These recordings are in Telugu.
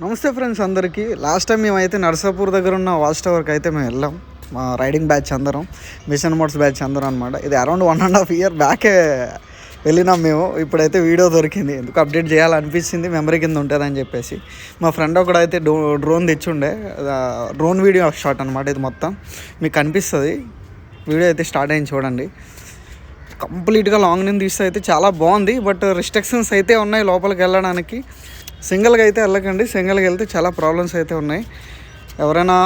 నమస్తే ఫ్రెండ్స్ అందరికీ. లాస్ట్ టైం మేమైతే నర్సాపూర్ దగ్గర ఉన్న వాచ్ టవర్కి అయితే మేము వెళ్ళాం. మా రైడింగ్ బ్యాచ్ అందరం మిషన్ మోడ్స్ బ్యాచ్ అందరం అనమాట ఇది around one and half year బ్యాకే వెళ్ళినాం మేము. ఇప్పుడైతే వీడియో దొరికింది. ఎందుకు అప్డేట్ చేయాలనిపించింది మెమరీ కింద ఉంటుందని చెప్పేసి. మా ఫ్రెండ్ ఒకడైతే డ్రో డ్రోన్ తెచ్చుండే. డ్రోన్ వీడియో షాట్ అనమాట ఇది మొత్తం. మీకు కనిపిస్తుంది. వీడియో అయితే స్టార్ట్ అయింది చూడండి. కంప్లీట్గా లాంగ్ నుంచి తీస్తే అయితే చాలా బాగుంది. బట్ రిస్ట్రిక్షన్స్ అయితే ఉన్నాయి లోపలికి వెళ్ళడానికి. సింగిల్గా అయితే వెళ్ళకండి. సింగిల్గా వెళ్తే చాలా ప్రాబ్లమ్స్ అయితే ఉన్నాయి. ఎవరైనా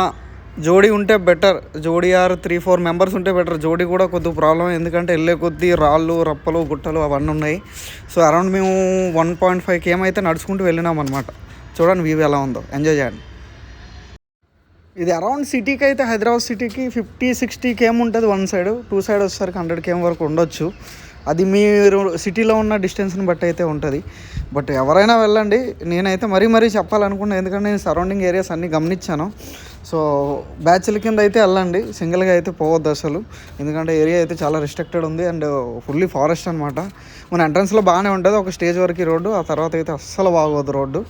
జోడీ ఉంటే బెటర్. జోడీ ఆర్ త్రీ ఫోర్ మెంబర్స్ ఉంటే బెటర్. జోడీ కూడా కొద్దిగా ప్రాబ్లం ఎందుకంటే వెళ్ళే కొద్దీ రాళ్ళు రప్పలు గుట్టలు అవన్నీ ఉన్నాయి. సో అరౌండ్ మేము వన్ పాయింట్ ఫైవ్ కేమ్ అయితే నడుచుకుంటూ వెళ్ళినాం అనమాట చూడండి వ్యూ ఎలా ఉందో. ఎంజాయ్ చేయండి. ఇది అరౌండ్ సిటీకి అయితే హైదరాబాద్ సిటీకి ఫిఫ్టీ సిక్స్టీ కేమ్ ఉంటుంది. వన్ సైడ్ టూ సైడ్ వచ్చేసరికి హండ్రెడ్ కేమ్ వరకు ఉండొచ్చు. అది మీరు సిటీలో ఉన్న డిస్టెన్స్ని బట్టి అయితే ఉంటుంది. బట్ ఎవరైనా వెళ్ళండి. నేనైతే మరీ మరీ చెప్పాలనుకున్నా. ఎందుకంటే నేను సరౌండింగ్ ఏరియాస్ అన్నీ గమనించాను. సో బ్యాచ్ల కింద అయితే వెళ్ళండి. సింగిల్గా అయితే పోవద్దు అసలు. ఎందుకంటే ఏరియా అయితే చాలా రిస్ట్రిక్టెడ్ ఉంది అండ్ ఫుల్లీ ఫారెస్ట్ అనమాట మన ఎంట్రన్స్లో బాగానే ఉంటుంది. ఒక స్టేజ్ వరకు రోడ్డు ఆ తర్వాత అయితే అస్సలు బాగోదు రోడ్డు.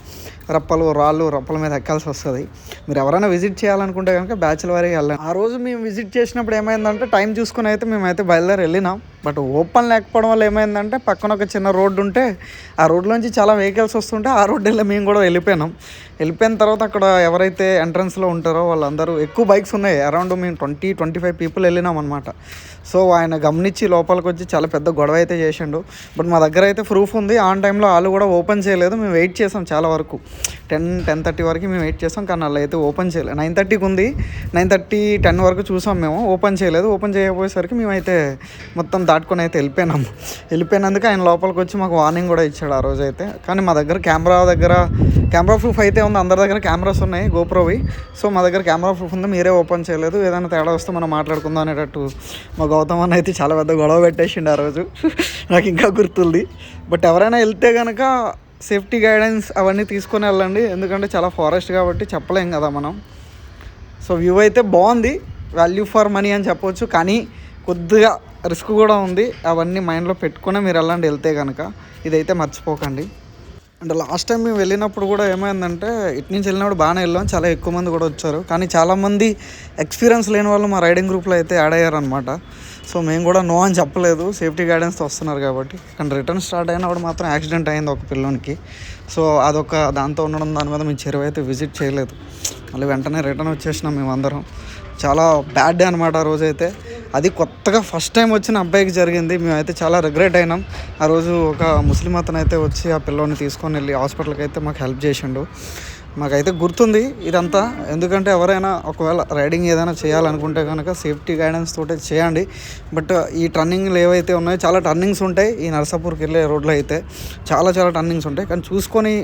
రప్పలు రాళ్ళు రప్పల మీద ఎక్కాల్సి వస్తుంది. మీరు ఎవరైనా విజిట్ చేయాలనుకుంటే కనుక బ్యాచ్ల వారికి వెళ్ళండి. ఆ రోజు మేము విజిట్ చేసినప్పుడు ఏమైందంటే టైం చూసుకుని అయితే మేమైతే బయలుదేరి వెళ్ళినాం. బట్ ఓపెన్ లేకపోవడం వల్ల ఏమైందంటే పక్కన ఒక చిన్న రోడ్డు ఉంటే ఆ రోడ్లోంచి చాలా వెహికల్స్ వస్తుంటే ఆ రోడ్డు వెళ్ళి మేము కూడా వెళ్ళిపోయినాం. వెళ్ళిపోయిన తర్వాత అక్కడ ఎవరైతే ఎంట్రన్స్లో ఉంటారో వాళ్ళందరూ ఎక్కువ బైక్స్ ఉన్నాయి. అరౌండ్ మేము ట్వంటీ ట్వంటీ ఫైవ్ పీపుల్ వెళ్ళినాం అనమాట సో ఆయన గమనించి లోపలికి వచ్చి చాలా పెద్ద గొడవ అయితే చేసిండు. బట్ మా దగ్గర అయితే ప్రూఫ్ ఉంది. ఆన్ టైంలో వాళ్ళు కూడా ఓపెన్ చేయలేదు. మేము వెయిట్ చేసాం చాలా వరకు. టెన్ టెన్ థర్టీ వరకు మేము వెయిట్ చేస్తాం. కానీ అలా అయితే ఓపెన్ చేయలేదు. నైన్ థర్టీకి ఉంది. నైన్ థర్టీ టెన్ వరకు చూసాం మేము. ఓపెన్ చేయలేదు. ఓపెన్ చేయకపోయేసరికి మేమైతే మొత్తం దాటుకొని అయితే వెళ్ళిపోయినాము వెళ్ళిపోయినందుకు ఆయన లోపలికి వచ్చి మాకు వార్నింగ్ కూడా ఇచ్చాడు ఆ రోజు అయితే. కానీ మా దగ్గర కెమెరా దగ్గర కెమెరా ప్రూఫ్ అయితే ఉంది. అందరి దగ్గర కెమెరాస్ ఉన్నాయి గోప్రోవి. సో మా దగ్గర కెమెరా ప్రూఫ్ ఉంది. మీరే ఓపెన్ చేయలేదు. ఏదైనా తేడా వస్తే మనం మాట్లాడుకుందాం అనేటట్టు మా గౌతమ్ అన్న అయితే చాలా పెద్ద గొడవ పెట్టేసిండు ఆ రోజు. నాకు ఇంకా గుర్తుంది. బట్ ఎవరైనా వెళ్తే కనుక సేఫ్టీ గైడెన్స్ అవన్నీ తీసుకొని వెళ్ళండి. ఎందుకంటే చాలా ఫారెస్ట్ కాబట్టి చెప్పలేం కదా మనం. సో వ్యూ అయితే బాగుంది. వాల్యూ ఫర్ మనీ అని చెప్పవచ్చు కానీ కొద్దిగా రిస్క్ కూడా ఉంది. అవన్నీ మైండ్లో పెట్టుకునే మీరు వెళ్ళండి. వెళ్తే కనుక ఇదైతే మర్చిపోకండి. అంటే లాస్ట్ టైం మేము వెళ్ళినప్పుడు కూడా ఏమైందంటే ఇటు నుంచి వెళ్ళినప్పుడు బాగానే వెళ్ళాం. చాలా ఎక్కువ మంది కూడా వచ్చారు. కానీ చాలామంది ఎక్స్పీరియన్స్ లేని వాళ్ళు మా రైడింగ్ గ్రూప్లో అయితే యాడ్ అయ్యారనమాట సో మేము కూడా నో అని చెప్పలేదు. సేఫ్టీ గైడెన్స్తో వస్తున్నారు కాబట్టి. కానీ రిటర్న్ స్టార్ట్ అయినప్పుడు మాత్రం యాక్సిడెంట్ అయింది ఒక పిల్లోనికి. సో అదొక దాంతో ఉండడం దాని మీద మేము చెరువు అయితే విజిట్ చేయలేదు. మళ్ళీ వెంటనే రిటర్న్ వచ్చేసినాం మేము అందరం చాలా బ్యాడ్ డే అనమాట ఆ రోజైతే అది కొత్తగా ఫస్ట్ టైం వచ్చిన అబ్బాయికి జరిగింది. మేమైతే చాలా రిగ్రెట్ అయినాం. ఆ రోజు ఒక ముస్లిం అతను అయితే వచ్చి ఆ పిల్లోని తీసుకొని వెళ్ళి హాస్పిటల్కి అయితే మాకు హెల్ప్ చేసిండు. మాకైతే గుర్తుంది ఇదంతా. ఎందుకంటే ఎవరైనా ఒకవేళ రైడింగ్ ఏదైనా చేయాలనుకుంటే కనుక సేఫ్టీ గైడెన్స్ తోటే చేయండి. బట్ ఈ టర్నింగ్లు ఏవైతే ఉన్నాయో చాలా టర్నింగ్స్ ఉంటాయి ఈ నర్సాపూర్కి వెళ్ళే రోడ్లో అయితే. చాలా చాలా టర్నింగ్స్ ఉంటాయి. కానీ చూసుకొని